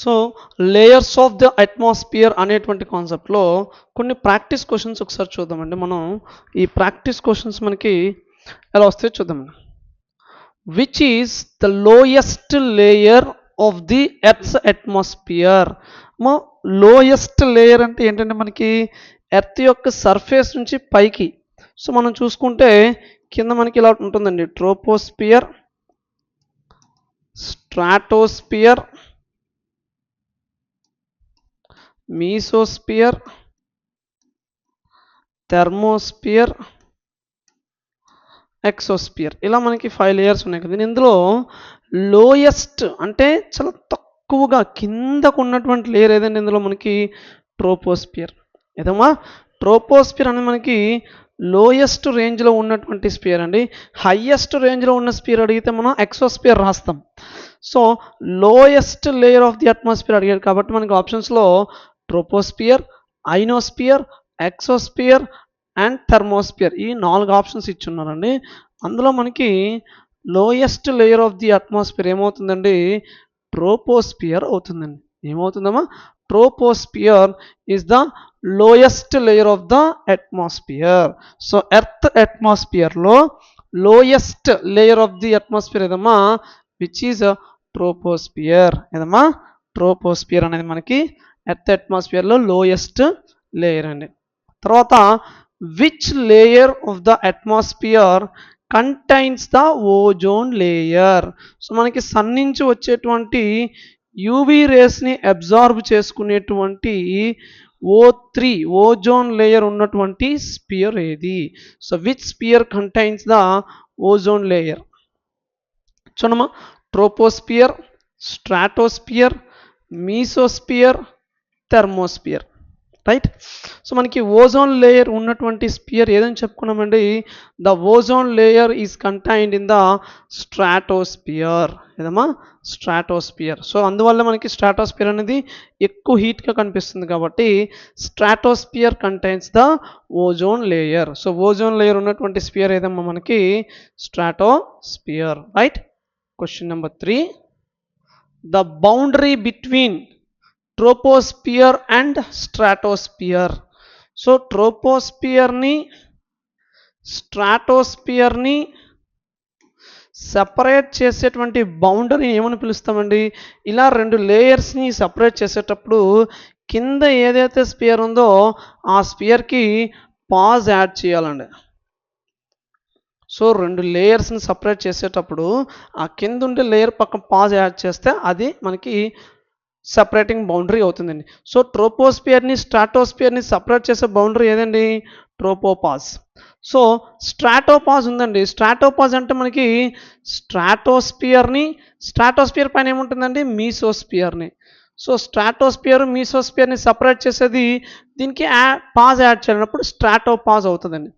So layers of the atmosphere అనేటువంటి కాన్సెప్ట్లో కొన్ని ప్రాక్టీస్ క్వశ్చన్స్ ఒకసారి చూద్దామండి. మనం ఈ ప్రాక్టీస్ క్వశ్చన్స్ మనకి ఎలా వస్తాయో చూద్దామండి. Which is the lowest layer of the earth's atmosphere మా లోయెస్ట్ లేయర్ అంటే ఏంటంటే మనకి ఎర్త్ యొక్క సర్ఫేస్ నుంచి పైకి. సో మనం చూసుకుంటే కింద మనకి ఇలా ఉంటుందండి. Troposphere stratosphere mesosphere thermosphere exosphere ఇలా మనకి ఫైవ్ లేయర్స్ ఉన్నాయి కదా. ఇందులో లోయెస్ట్ అంటే చాలా తక్కువగా కిందకు ఉన్నటువంటి లేయర్ ఏదండి ఇందులో మనకి? ట్రోపోస్పియర్. ఏదమ్మా? ట్రోపోస్పియర్ అనేది మనకి లోయెస్ట్ రేంజ్లో ఉన్నటువంటి స్పియర్ అండి. హయ్యెస్ట్ రేంజ్లో ఉన్న స్పియర్ అడిగితే మనం ఎక్సోస్పియర్ రాస్తాం. So lowest layer of the atmosphere అడిగారు కాబట్టి మనకి ఆప్షన్స్లో troposphere ionosphere exosphere and thermosphere ఈ నాలుగు ఆప్షన్స్ ఇచ్చున్నారండి. అందులో మనకి lowest layer of the atmosphere ఏమవుతుందండి? ట్రోపోస్పియర్ అవుతుందండి. ఏమవుతుందమ్మా? Troposphere is the lowest layer of the atmosphere so earth అట్మాస్ఫియర్లో lowest layer of the atmosphere ఏదమ్మా? విచ్ ఈజ్ ట్రోపోస్పియర్ ఏదమ్మా? ట్రోపోస్పియర్ అనేది మనకి ఎర్త్ అట్మాస్ఫియర్లో లోయెస్ట్ లేయర్ అండి. తర్వాత which layer of the atmosphere contains the ozone layer so మనకి sun నుంచి వచ్చేటువంటి యూవీ రేస్ని అబ్జార్బ్ చేసుకునేటువంటి ఓ త్రీ ఓజోన్ లేయర్ ఉన్నటువంటి స్పియర్ ఏది? So which sphere contains the ozone layer చూడమ్మా. Troposphere stratosphere mesosphere thermosphere right so మనకి ozone layer ఉన్నటువంటి స్పియర్ ఏదని చెప్పుకున్నామండి? The ozone layer is contained in the stratosphere ఏదమ్మా? Stratosphere so అందువల్ల మనకి stratosphere అనేది ఎక్కువ హీట్గా కనిపిస్తుంది కాబట్టి stratosphere contains the ozone layer. So ozone layer ఉన్నటువంటి స్పియర్ ఏదమ్మా మనకి? Stratosphere right question number three the boundary between troposphere and stratosphere so ట్రోపోస్పియర్ని స్ట్రాటోస్పియర్ని సపరేట్ చేసేటువంటి బౌండరీ ఏమని పిలుస్తామండి? ఇలా రెండు లేయర్స్ని సపరేట్ చేసేటప్పుడు కింద ఏదైతే స్పియర్ ఉందో ఆ స్పియర్కి పాజ్ యాడ్ చేయాలండి. సో రెండు లేయర్స్ని సపరేట్ చేసేటప్పుడు ఆ కింద ఉండే లేయర్ పక్కన పాజ్ యాడ్ చేస్తే అది మనకి సపరేటింగ్ బౌండరీ అవుతుందండి. సో ట్రోపోస్పియర్ని స్ట్రాటోస్పియర్ని సపరేట్ చేసే బౌండరీ ఏదండి? ట్రోపోపాజ్ సో స్ట్రాటోపాజ్ ఉందండి. స్ట్రాటోపాజ్ అంటే మనకి స్ట్రాటోస్పియర్ని స్ట్రాటోస్పియర్ పైన ఏముంటుందండి? మీసోస్పియర్ని సో స్ట్రాటోస్పియర్ మీసోస్పియర్ని సపరేట్ చేసేది దీనికి యా పాజ్ యాడ్ చేయనప్పుడు స్ట్రాటోపాజ్ అవుతుందండి.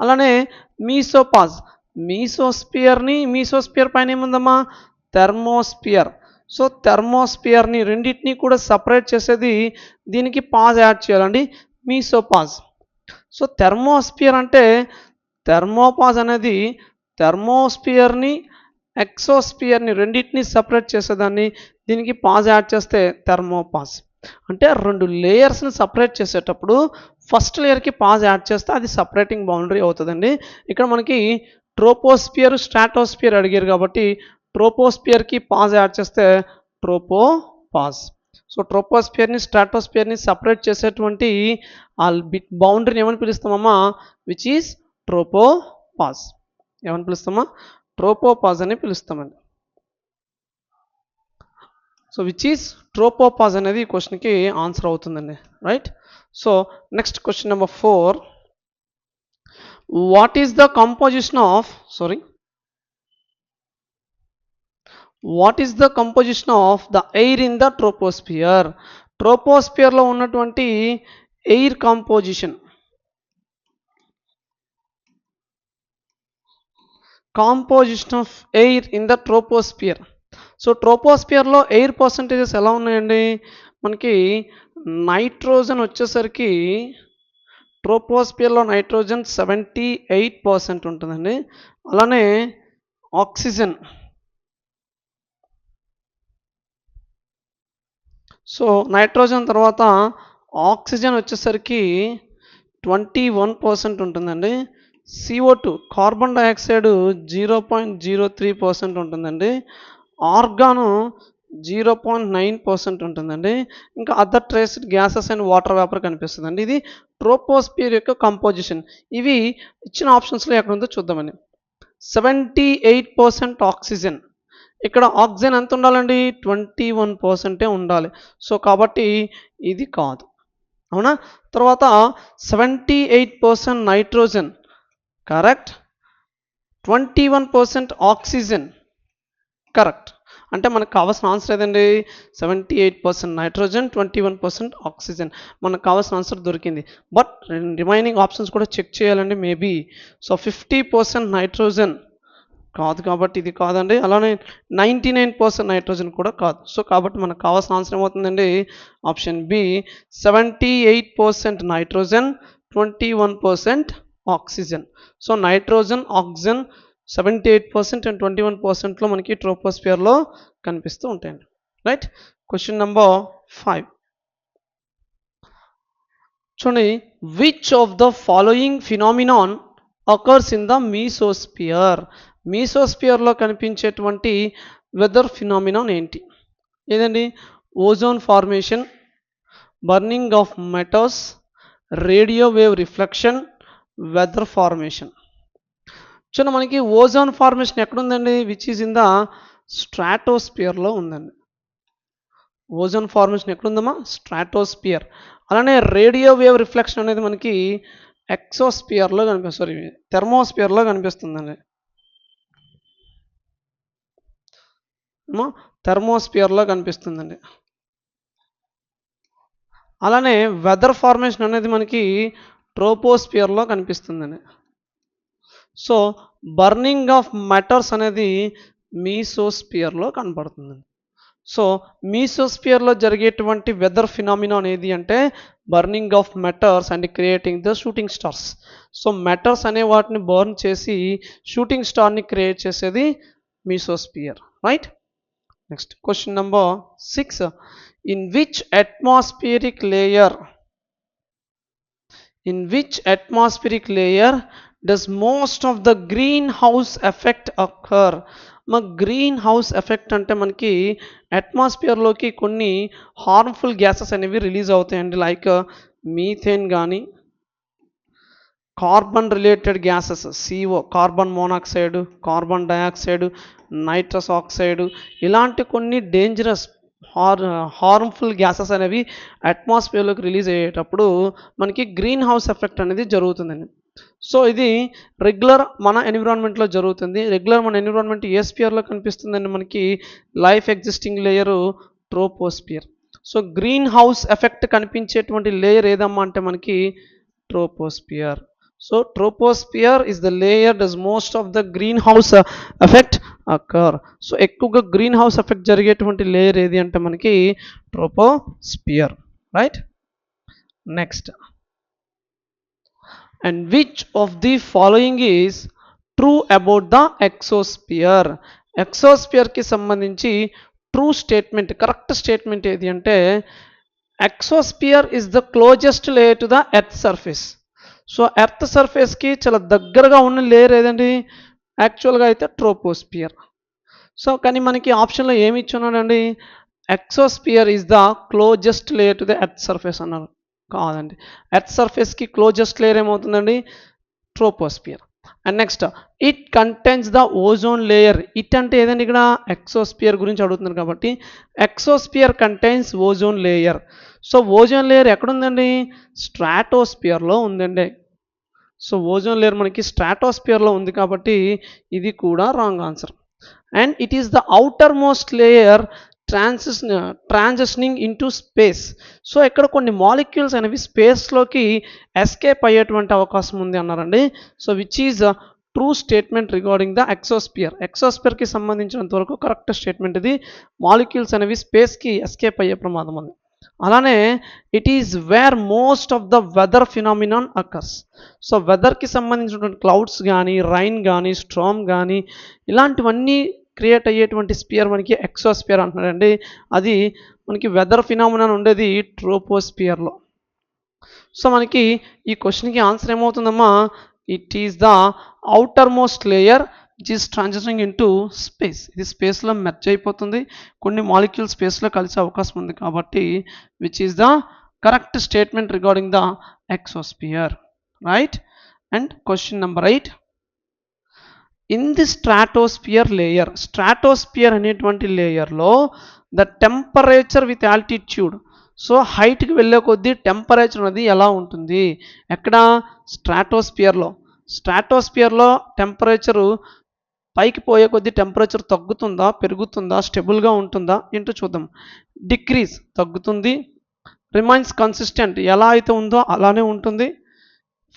అలానే మీసోపాజ్ మీసోస్పియర్ని మీసోస్పియర్ పైన ఏముందమ్మా? థెర్మోస్పియర్ సో థెర్మోస్పియర్ని రెండింటినీ కూడా సపరేట్ చేసేది దీనికి పాజ్ యాడ్ చేయాలండి మీసోపాజ్ సో థెర్మోస్పియర్ అంటే థెర్మోపాజ్ అనేది థెర్మోస్పియర్ని ఎక్సోస్పియర్ని రెండింటిని సపరేట్ చేసేదాన్ని దీనికి పాజ్ యాడ్ చేస్తే థెర్మోపాజ్ అంటే రెండు లేయర్స్ని సపరేట్ చేసేటప్పుడు ఫస్ట్ లేయర్కి పాజ్ యాడ్ చేస్తే అది సపరేటింగ్ బౌండరీ అవుతుందండి. ఇక్కడ మనకి ట్రోపోస్పియర్ స్ట్రాటోస్పియర్ అడిగారు కాబట్టి ట్రోపోస్పియర్కి పాజ్ యాడ్ చేస్తే ట్రోపో పాజ్ సో ట్రోపోస్పియర్ని స్ట్రాటోస్పియర్ని సపరేట్ చేసేటువంటి ఆ బిట్ బౌండరీని ఏమని పిలుస్తామమ్మా? విచ్ ఈజ్ ట్రోపో పాజ్ ఏమని పిలుస్తామా? ట్రోపో పాజ్ అని పిలుస్తామండి. So which is tropopause అనేది ఈ క్వశ్చన్కి ఆన్సర్ అవుతుందండి. Right so next question number four what is the composition of sorry what is the composition of the air in the troposphere ట్రోపోస్పియర్లో ఉన్నటువంటి air composition composition of air in the troposphere so ట్రోపోస్పియర్లో air percentages ఎలా ఉన్నాయండి? మనకి nitrogen వచ్చేసరికి ట్రోపోస్పియర్లో nitrogen seventy eight percent ఉంటుందండి. అలానే oxygen so nitrogen తర్వాత oxygen వచ్చేసరికి ట్వంటీ వన్ పర్సెంట్ ఉంటుందండి. CO two carbon dioxide zero point zero three percent ఉంటుందండి. Argon zero point nine percent ఉంటుందండి. ఇంకా other traced gases and water vapour కనిపిస్తుందండి. ఇది ట్రోపోస్పియర్ యొక్క కంపోజిషన్. ఇవి ఇచ్చిన ఆప్షన్స్లో ఎక్కడ ఉందో చూద్దామని సెవెంటీ ఎయిట్ పర్సెంట్ ఆక్సిజన్. ఇక్కడ ఆక్సిజన్ ఎంత ఉండాలండి? ట్వంటీ వన్ పర్సెంటే ఉండాలి. సో కాబట్టి ఇది కాదు. అవునా? తర్వాత seventy eight percent nitrogen. Correct? Twenty one percent oxygen. Correct. అంటే మనకు కావాల్సిన ఆన్సర్ ఏదండి? Seventy eight percent nitrogen twenty one percent oxygen. మనకు కావాల్సిన ఆన్సర్ దొరికింది. బట్ రిమైనింగ్ ఆప్షన్స్ కూడా చెక్ చేయాలండి maybe so fifty percent nitrogen. కాదు కాబట్టి ఇది కాదండి. అలానే నైంటీ నైన్ పర్సెంట్ నైట్రోజన్ కూడా కాదు. సో కాబట్టి మనకు కావాల్సిన ఆన్సర్ ఏమవుతుందండి? Option B seventy eight percent nitrogen twenty one percent oxygen. So nitrogen oxygen seventy eight percent and twenty one పర్సెంట్లో మనకి ట్రోపోస్పియర్లో కనిపిస్తూ ఉంటాయండి. రైట్? Question number five. చూడండి which of the following phenomenon occurs in the mesosphere మీసోస్పియర్లో కనిపించేటువంటి weather phenomenon ఏంటి? ఏదండి? Ozone formation burning of meteors radio wave reflection weather formation. చూడండి మనకి ఓజోన్ ఫార్మేషన్ ఎక్కడుందండి? విచ్ ఈజ్ ఇన్ ద స్ట్రాటోస్పియర్లో ఉందండి. Ozone formation ఎక్కడుందమ్మా? స్ట్రాటోస్పియర్. అలానే రేడియో వేవ్ రిఫ్లెక్షన్ అనేది మనకి ఎక్సోస్పియర్లో కనిపిస్తుంది సారీ థెర్మోస్పియర్లో కనిపిస్తుందండి. థర్మోస్పియర్లో కనిపిస్తుందండి. అలానే వెదర్ ఫార్మేషన్ అనేది మనకి ట్రోపోస్పియర్లో కనిపిస్తుందండి. సో బర్నింగ్ ఆఫ్ మెటర్స్ అనేది మీసోస్పియర్లో కనపడుతుందండి సో మీసోస్పియర్లో జరిగేటువంటి వెదర్ ఫినామినా అనేది అంటే burning of meteors and creating the shooting stars. So meteors అనే వాటిని బర్న్ చేసి షూటింగ్ స్టార్ని క్రియేట్ చేసేది mesosphere. Right? Next question number six in which atmospheric layer in which atmospheric layer does most of the greenhouse effect occur మా greenhouse effect అంటే మనకి అట్మాస్ఫియర్లోకి కొన్ని హార్మ్ఫుల్ గ్యాసెస్ అనేవి రిలీజ్ అవుతాయండి. లైక్ మీథేన్ కానీ carbon related gases CO carbon monoxide carbon dioxide nitrous oxide ఇలాంటి కొన్ని డేంజరస్ హార్ హార్మ్ఫుల్ గ్యాసెస్ అనేవి అట్మాస్ఫియర్లోకి రిలీజ్ అయ్యేటప్పుడు మనకి గ్రీన్ హౌస్ ఎఫెక్ట్ అనేది జరుగుతుందండి. సో ఇది రెగ్యులర్ మన ఎన్విరాన్మెంట్లో జరుగుతుంది. రెగ్యులర్ మన ఎన్విరాన్మెంట్ ఏ స్పియర్లో కనిపిస్తుందండి మనకి? Life existing layer troposphere so greenhouse effect కనిపించేటువంటి లేయర్ ఏదమ్మా అంటే మనకి troposphere so troposphere is the layer does most of the greenhouse effect occur so ఎక్కువగా గ్రీన్ హౌస్ ఎఫెక్ట్ జరిగేటువంటి లేయర్ ఏది అంటే మనకి troposphere right next and which of the following is true about the exosphere ఎక్సోస్పియర్కి సంబంధించి true statement correct statement ఏది అంటే exosphere is the closest layer to the earth surface so earth సర్ఫేస్కి చాలా దగ్గరగా ఉన్న లేయర్ ఏదండి? యాక్చువల్గా అయితే ట్రోపోస్పియర్. సో కానీ మనకి ఆప్షన్లో ఏమి ఇచ్చున్నాడండి? Exosphere is the closest layer to the earth surface అన్నారు. కాదండి. ఎర్త్ సర్ఫేస్కి క్లోజెస్ట్ లేయర్ ఏమవుతుందండి? Troposphere. And next it contains the ozone layer. It అంటే ఏదండి ఇక్కడ? ఎక్సోస్పియర్ గురించి అడుగుతున్నారు కాబట్టి exosphere contains ozone layer. So ozone layer ఎక్కడుందండి? స్ట్రాటోస్పియర్లో ఉందండి. సో ఓజోన్ లేయర్ మనకి స్ట్రాటోస్పియర్లో ఉంది కాబట్టి ఇది కూడా wrong answer. And it is the outermost layer transis transitioning into space. So ఇక్కడ కొన్ని మాలిక్యూల్స్ అనేవి స్పేస్లోకి ఎస్కేప్ అయ్యేటువంటి అవకాశం ఉంది అన్నారండి. So which is true statement regarding the exosphere ఎక్సోస్పియర్కి సంబంధించినంత వరకు కరెక్ట్ స్టేట్మెంట్ ఇది. మాలిక్యూల్స్ అనేవి స్పేస్కి ఎస్కేప్ అయ్యే ప్రమాదం ఉంది. అలానే it is where most of the weather phenomenon occurs so వెదర్కి సంబంధించినటువంటి క్లౌడ్స్ కానీ రైన్ కానీ స్ట్రామ్ కానీ ఇలాంటివన్నీ క్రియేట్ అయ్యేటువంటి స్పియర్ మనకి ఎక్సోస్పియర్ అంటున్నారండి అది మనకి వెదర్ ఫినామినాన్ ఉండేది ట్రోపోస్పియర్లో సో మనకి ఈ క్వశ్చన్కి answer ఏమవుతుందమ్మా? It is the outermost layer it is transitioning in to space ఇది స్పేస్లో మెర్జ్ అయిపోతుంది. కొన్ని మాలిక్యూల్ స్పేస్లో కలిసే అవకాశం ఉంది కాబట్టి which is the correct statement regarding the exosphere right and question number eight in the stratosphere layer stratosphere అనేటువంటి లేయర్లో the temperature with altitude so హైట్కి వెళ్ళే కొద్దీ టెంపరేచర్ అనేది ఎలా ఉంటుంది? ఎక్కడ? స్ట్రాటోస్పియర్లో స్ట్రాటోస్పియర్లో టెంపరేచరు పైకి పోయే కొద్దీ టెంపరేచర్ తగ్గుతుందా పెరుగుతుందా స్టెబుల్గా ఉంటుందా ఏంటో చూద్దాం. డిక్రీజ్ తగ్గుతుంది. రిమైన్స్ కన్సిస్టెంట్ ఎలా అయితే ఉందో అలానే ఉంటుంది.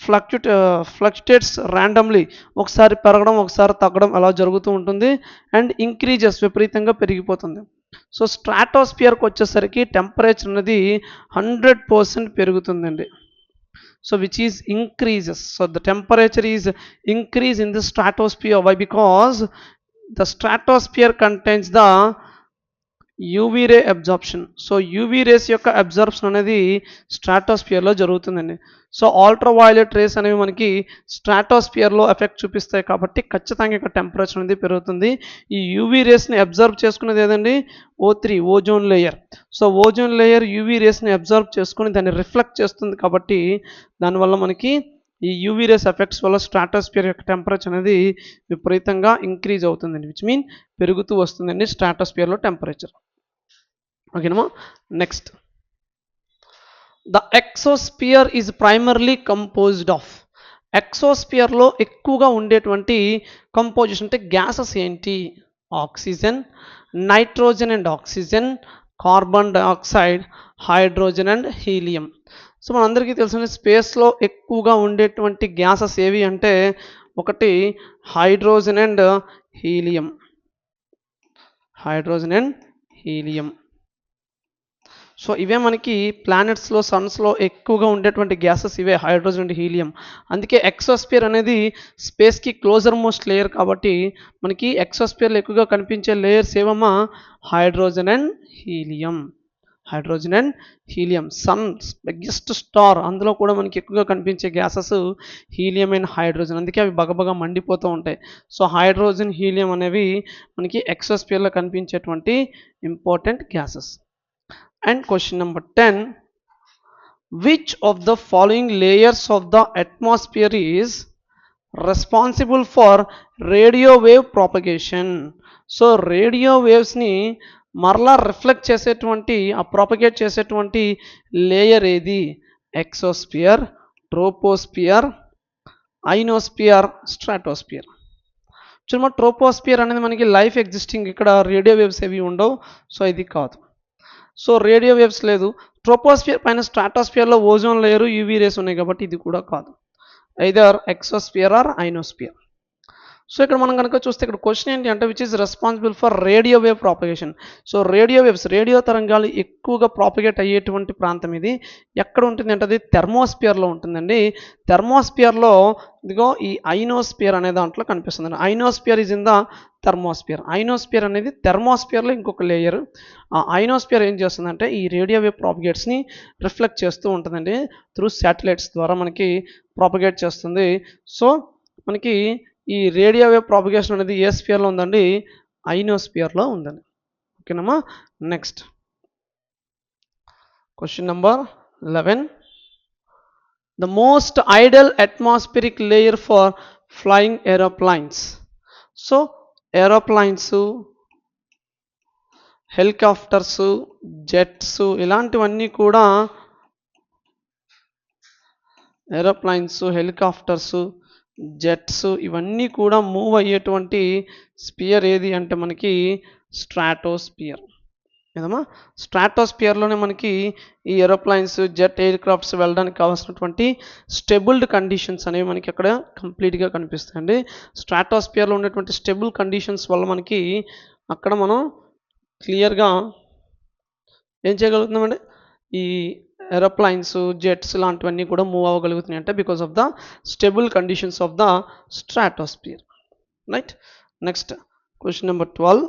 ఫ్లక్చుట్ ఫ్లక్చుటేట్స్ ర్యాండమ్లీ ఒకసారి పెరగడం ఒకసారి తగ్గడం అలా జరుగుతూ ఉంటుంది. అండ్ ఇంక్రీజెస్ విపరీతంగా పెరిగిపోతుంది. సో స్ట్రాటోస్పియర్కి వచ్చేసరికి టెంపరేచర్ అనేది హండ్రెడ్ పర్సెంట్ పెరుగుతుందండి. So which is increases. So the temperature is increase in the stratosphere. Why? Because the stratosphere contains the UV ray absorption so UV rays యొక్క అబ్జార్ప్షన్ అనేది స్ట్రాటోస్పియర్లో జరుగుతుందండి. So ultra violet rays అనేవి మనకి స్ట్రాటోస్పియర్లో effect చూపిస్తాయి కాబట్టి ఖచ్చితంగా ఇక్కడ టెంపరేచర్ అనేది పెరుగుతుంది. ఈ యూవీ రేస్ని అబ్జర్వ్ చేసుకునేది ఏదండి? O three ozone layer so ozone layer UV రేస్ని observe చేసుకుని దాన్ని రిఫ్లెక్ట్ చేస్తుంది కాబట్టి దానివల్ల మనకి ఈ యూవీ రేస్ ఎఫెక్ట్స్ వల్ల స్ట్రాటోస్పియర్ యొక్క టెంపరేచర్ అనేది విపరీతంగా ఇంక్రీజ్ అవుతుందండి విచ్ మీన్ పెరుగుతూ వస్తుందండి స్ట్రాటోస్పియర్లో టెంపరేచర్ ఓకేనమ్మా next the exosphere is primarily composed of ఎక్సోస్పియర్లో ఎక్కువగా ఉండేటువంటి కంపోజిషన్ అంటే గ్యాసెస్ ఏంటి? Oxygen nitrogen and oxygen carbon dioxide hydrogen and helium so మనందరికీ తెలిసిన స్పేస్లో ఎక్కువగా ఉండేటువంటి గ్యాసెస్ ఏవి అంటే ఒకటి hydrogen and helium hydrogen and helium so ఇవే మనకి ప్లానెట్స్లో సన్స్లో ఎక్కువగా ఉండేటువంటి గ్యాసెస్ ఇవే హైడ్రోజన్ అండ్ హీలియం అందుకే ఎక్సోస్పియర్ అనేది స్పేస్కి క్లోజర్ మోస్ట్ లేయర్ కాబట్టి మనకి ఎక్సోస్పియర్లో ఎక్కువగా కనిపించే layers ఏవమ్మా? Hydrogen and helium hydrogen and helium sun biggest star అందులో కూడా మనకి ఎక్కువగా కనిపించే గ్యాసెస్ హీలియం అండ్ హైడ్రోజన్ అందుకే అవి బగబగా మండిపోతూ ఉంటాయి. సో హైడ్రోజన్ హీలియం అనేవి మనకి ఎక్సోస్పియర్లో కనిపించేటువంటి important gases and question number ten which of the following layers of the atmosphere is responsible for radio wave propagation so radio వేవ్స్ని మరలా రిఫ్లెక్ట్ చేసేటువంటి ఆ ప్రాపగేట్ చేసేటువంటి లేయర్ ఏది? ఎక్సోస్పియర్ ట్రోపోస్పియర్ ఐనోస్పియర్ స్ట్రాటోస్పియర్ చూడమా ట్రోపోస్పియర్ అనేది మనకి లైఫ్ ఎగ్జిస్టింగ్ ఇక్కడ radio waves ఏవి ఉండవు. సో ఇది కాదు. సో రేడియో వేవ్స్ లేదు. ట్రోపోస్ఫియర్ పైన స్ట్రాటోస్ఫియర్లో ఓజోన్ లేరు యూవీ రేస్ ఉన్నాయి కాబట్టి ఇది కూడా కాదు. Either exosphere or ionosphere so ఇక్కడ మనం కనుక చూస్తే ఇక్కడ క్వశ్చన్ ఏంటి అంటే which is responsible for radio wave propagation so radio waves radio తరంగాలు ఎక్కువగా ప్రాపగేట్ అయ్యేటువంటి ప్రాంతం ఇది. ఎక్కడ ఉంటుంది అంటే అది థెర్మోస్పియర్లో ఉంటుందండి. థెర్మోస్పియర్లో ఇదిగో ఈ ఐనోస్పియర్ అనే దాంట్లో కనిపిస్తుంది ionosphere is in the thermosphere ionosphere అనేది థెర్మోస్పియర్లో ఇంకొక లేయర్ ఆ ఐనోస్పియర్ ఏం చేస్తుందంటే ఈ రేడియో వేవ్ ప్రాపగేట్స్ని రిఫ్లెక్ట్ చేస్తూ ఉంటుందండి. త్రూ శాటిలైట్స్ ద్వారా మనకి ప్రాపగేట్ చేస్తుంది. సో మనకి ఈ రేడియో వేవ్ ప్రాపగేషన్ అనేది ఏ స్పియర్లో ఉందండి? ఐనోస్పియర్లో ఉందండి. ఓకేనమ్మా next question number eleven the most ideal atmospheric layer for flying aeroplanes so aeroplanes helicopters jets ఇలాంటివన్నీ కూడా ఏరోప్లైన్స్ హెలికాప్టర్స్ జెట్స్ ఇవన్నీ కూడా మూవ్ అయ్యేటువంటి స్పియర్ ఏది అంటే మనకి స్ట్రాటోస్పియర్ ఏదమ్మా? స్ట్రాటోస్పియర్లోనే మనకి ఈ ఏరోప్లైన్స్ జెట్ ఎయిర్ క్రాఫ్ట్స్ వెళ్ళడానికి కావాల్సినటువంటి స్టెబుల్డ్ కండిషన్స్ అనేవి మనకి అక్కడ కంప్లీట్గా కనిపిస్తాయండి. స్ట్రాటోస్పియర్లో ఉన్నటువంటి స్టెబుల్ కండిషన్స్ వల్ల మనకి అక్కడ మనం క్లియర్గా ఏం చేయగలుగుతున్నామండి? ఈ ఏరోప్లైన్స్ జెట్స్ లాంటివన్నీ కూడా మూవ్ అవ్వగలుగుతున్నాయి అంటే because of the stable conditions of the stratosphere right next question number twelve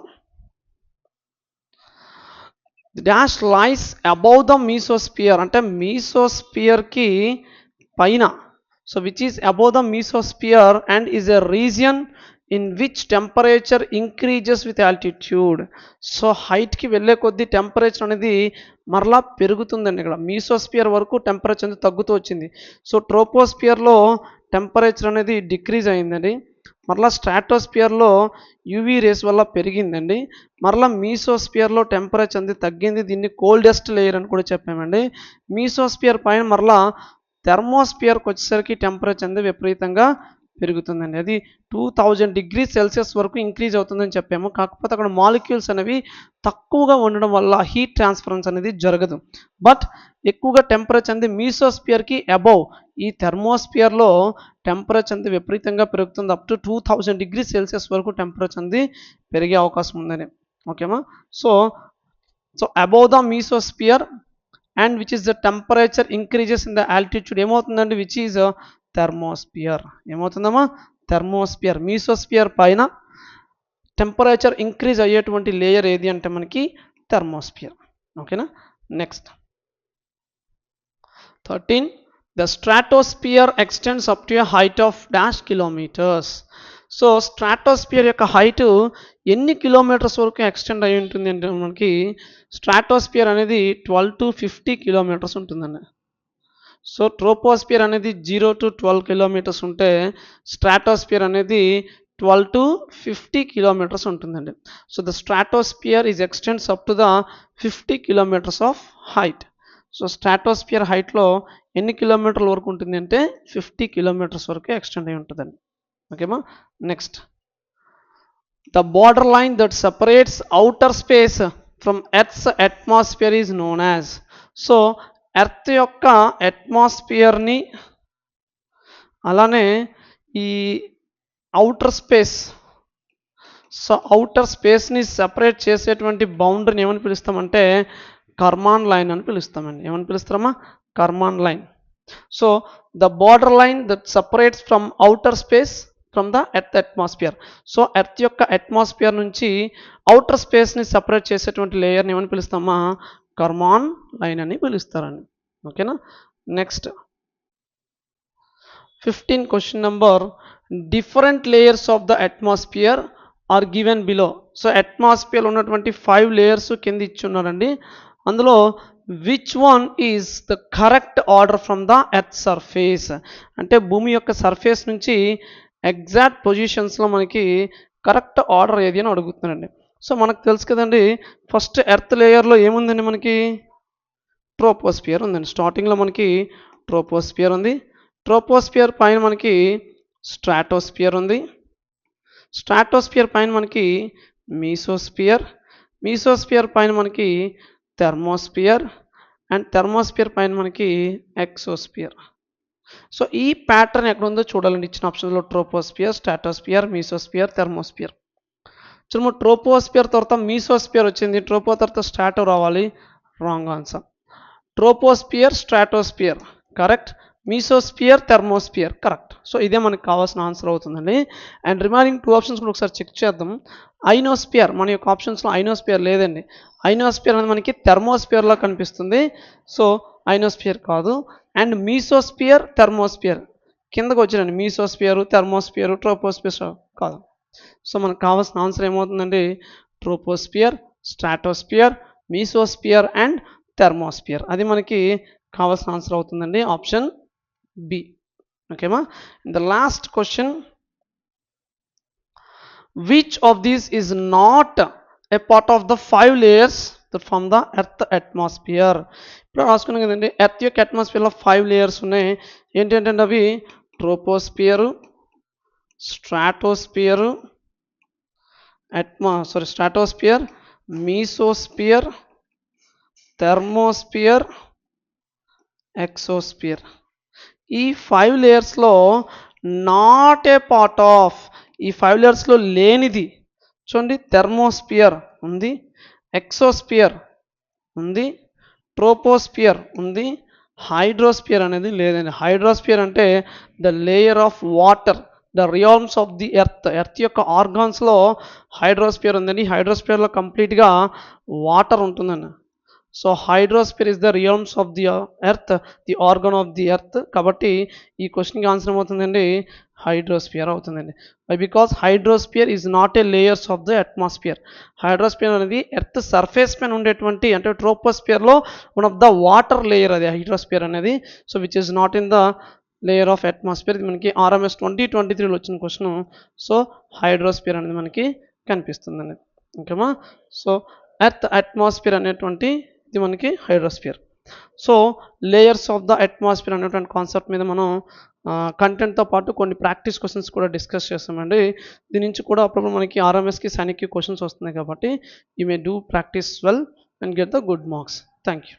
dash lies above the mesosphere అంటే మీసోస్పియర్కి పైన. So which is above the mesosphere and is a region in which temperature increases with altitude so హైట్కి వెళ్ళే కొద్దీ temperature అనేది మరలా పెరుగుతుందండి ఇక్కడ. Mesosphere వరకు టెంపరేచర్ అనేది తగ్గుతూ వచ్చింది. సో ట్రోపోస్పియర్లో టెంపరేచర్ అనేది డిక్రీజ్ అయిందండి. మరలా స్ట్రాటోస్పియర్లో యూవీ రేస్ వల్ల పెరిగిందండి. మరలా మీసోస్పియర్లో టెంపరేచర్ అనేది తగ్గింది. దీన్ని కోల్డెస్ట్ లేయర్ అని కూడా చెప్పామండి. మీసోస్పియర్ పైన మరలా థెర్మోస్పియర్కి వచ్చేసరికి టెంపరేచర్ అనేది విపరీతంగా పెరుగుతుందండి. అది టూ థౌజండ్ డిగ్రీ సెల్సియస్ వరకు ఇంక్రీజ్ అవుతుందని చెప్పాము. కాకపోతే అక్కడ మాలిక్యూల్స్ అనేవి తక్కువగా ఉండడం వల్ల హీట్ ట్రాన్స్ఫరెన్స్ అనేది జరగదు. బట్ ఎక్కువగా టెంపరేచర్ అనేది మీసోస్పియర్కి అబౌవ్ ఈ థెర్మోస్పియర్లో టెంపరేచర్ అనేది విపరీతంగా పెరుగుతుంది. Up to two thousand degree celsius వరకు టెంపరేచర్ అనేది పెరిగే అవకాశం ఉందని. ఓకేమా so so above the mesosphere and which is the temperature increases in the altitude ఏమవుతుందండి? విచ్ ఈజ్ థెర్మోస్పియర్ ఏమవుతుందమ్మా? థెర్మోస్పియర్ మీసోస్పియర్ పైన టెంపరేచర్ ఇంక్రీజ్ అయ్యేటువంటి లేయర్ ఏది అంటే మనకి థెర్మోస్పియర్ ఓకేనా next thirteen the stratosphere extends up to a height of dash kilometres so stratosphere యొక్క height ఎన్ని కిలోమీటర్స్ వరకు ఎక్స్టెండ్ అయి ఉంటుంది అంటే మనకి స్ట్రాటోస్పియర్ అనేది ట్వెల్వ్ టు ఫిఫ్టీ కిలోమీటర్స్ ఉంటుందండి. సో ట్రోపోస్పియర్ అనేది జీరో టు ట్వెల్వ్ కిలోమీటర్స్ ఉంటే స్ట్రాటోస్పియర్ అనేది ట్వెల్వ్ టు ఫిఫ్టీ కిలోమీటర్స్ ఉంటుందండి. So the stratosphere is extends up to the fifty kilometers of height so stratosphere హైట్లో ఎన్ని కిలోమీటర్ల వరకు ఉంటుంది అంటే ఫిఫ్టీ కిలోమీటర్స్ వరకు ఎక్స్టెండ్ అయి ఉంటుందండి. ఓకేమా next the border line that separates outer space from earth's atmosphere is known as so earth యొక్క అట్మాస్ఫియర్ని అలానే ఈ అవుటర్ స్పేస్ సో అవుటర్ స్పేస్ని సెపరేట్ చేసేటువంటి బౌండరీని ఏమని పిలుస్తామంటే కర్మాన్ లైన్ అని పిలుస్తామండి. ఏమని పిలుస్తామా Karman line. So the border line that separates from outer space from the earth atmosphere so earth యొక్క అట్మాస్ఫియర్ నుంచి అవుటర్ స్పేస్ని సపరేట్ చేసేటువంటి లేయర్ని ఏమని పిలుస్తామా? కర్మాన్ లైన్ అని పిలుస్తారండి. ఓకేనా? Next fifteen question number different layers of the atmosphere are given below so atmosphere ఉన్నటువంటి ఫైవ్ లేయర్స్ కింద ఇచ్చున్నారండి అందులో which one is the correct order from the earth surface అంటే భూమి యొక్క సర్ఫేస్ నుంచి ఎగ్జాక్ట్ పొజిషన్స్లో మనకి కరెక్ట్ ఆర్డర్ ఏది అని అడుగుతున్నారండి. సో మనకు తెలుసు కదండి ఫస్ట్ ఎర్త్ లేయర్లో ఏముందండి మనకి? ట్రోపోస్పియర్ ఉందండి. స్టార్టింగ్లో మనకి ట్రోపోస్పియర్ ఉంది. ట్రోపోస్పియర్ పైన మనకి స్ట్రాటోస్పియర్ ఉంది. స్ట్రాటోస్పియర్ పైన మనకి మీసోస్పియర్ మీసోస్పియర్ పైన మనకి థెర్మోస్పియర్ అండ్ థెర్మోస్పియర్ పైన మనకి ఎక్సోస్పియర్ సో ఈ ప్యాటర్న్ ఎక్కడ ఉందో చూడాలండి. ఇచ్చిన ఆప్షన్లో ట్రోపోస్పియర్ స్టాటోస్పియర్ మీసోస్పియర్ థెర్మోస్పియర్ చూడము ట్రోపోస్పియర్ తర్వాత మీసోస్పియర్ వచ్చింది. ట్రోపో తర్వాత స్ట్రాటో రావాలి. Wrong answer. Troposphere stratosphere. Correct. Mesosphere thermosphere. Correct. So ఇదే మనకు కావాల్సిన ఆన్సర్ అవుతుందండి. అండ్ రిమైనింగ్ టూ ఆప్షన్స్ కూడా ఒకసారి చెక్ చేద్దాం. ఐనోస్పియర్. మన యొక్క ఆప్షన్స్లో ఐనోస్పియర్ లేదండి. ఐనోస్పియర్ అనేది మనకి థెర్మోస్పియర్లో కనిపిస్తుంది. సో ఐనోస్పియర్ కాదు. And mesosphere thermosphere. కిందకు వచ్చినండి మీసోస్పియర్ థెర్మోస్పియర్ ట్రోపోస్పియర్ కాదు. సో మనకు కావాల్సిన ఆన్సర్ ఏమవుతుందండి? Troposphere stratosphere mesosphere and thermosphere అది మనకి కావాల్సిన ఆన్సర్ అవుతుందండి. Option B ఓకేమా the last question which of these is not a part of the five layers from the earth atmosphere ఇప్పుడు రాసుకున్నాం కదండి. ఎర్త్ యొక్క అట్మాస్ఫియర్లో ఫైవ్ లేయర్స్ ఉన్నాయి. ఏంటంటే అవి? Troposphere stratosphere అట్మా sorry stratosphere mesosphere thermosphere exosphere. ఈ five లేయర్స్లో not a part of ఈ ఫైవ్ లేయర్స్లో లేనిది చూడండి థెర్మోస్పియర్ ఉంది ఎక్సోస్పియర్ ఉంది ట్రోపోస్పియర్ ఉంది హైడ్రోస్పియర్ అనేది లేదండి. హైడ్రోస్పియర్ అంటే the layer of water. The realms of the earth earth యొక్క ఆర్గాన్స్లో హైడ్రోస్పియర్ ఉందండి హైడ్రోస్పియర్లో కంప్లీట్గా వాటర్ ఉంటుందండి so hydrosphere is the realms of the earth the organ of the earth కాబట్టి ఈ క్వశ్చన్కి ఆన్సర్ ఏమవుతుందండి? హైడ్రోస్పియర్ అవుతుందండి. Because hydrosphere is not a layers of the atmosphere hydrosphere అనేది ఎర్త్ సర్ఫేస్ పైన ఉండేటువంటి అంటే ట్రోపోస్పియర్లో one of the water layer అది హైడ్రోస్పియర్ అనేది. So which is not in the layer of atmosphere ఇది మనకి ఆర్ఎంఎస్ ట్వంటీ ట్వంటీ త్రీలో వచ్చిన క్వశ్చన్ సో హైడ్రోస్ఫియర్ అనేది మనకి కనిపిస్తుందండి ఓకేమా సో ఎర్త్ అట్మాస్ఫియర్ అనేటువంటి ఇది మనకి hydrosphere so layers of the atmosphere అనేటువంటి కాన్సెప్ట్ మీద మనం కంటెంట్తో పాటు కొన్ని ప్రాక్టీస్ క్వశ్చన్స్ కూడా డిస్కస్ చేస్తామండి. దీని నుంచి కూడా అప్పుడప్పుడు మనకి ఆర్ఎంఎస్కి సైనిక్కి క్వశ్చన్స్ వస్తున్నాయి కాబట్టి you may do practice well and get the good marks thank you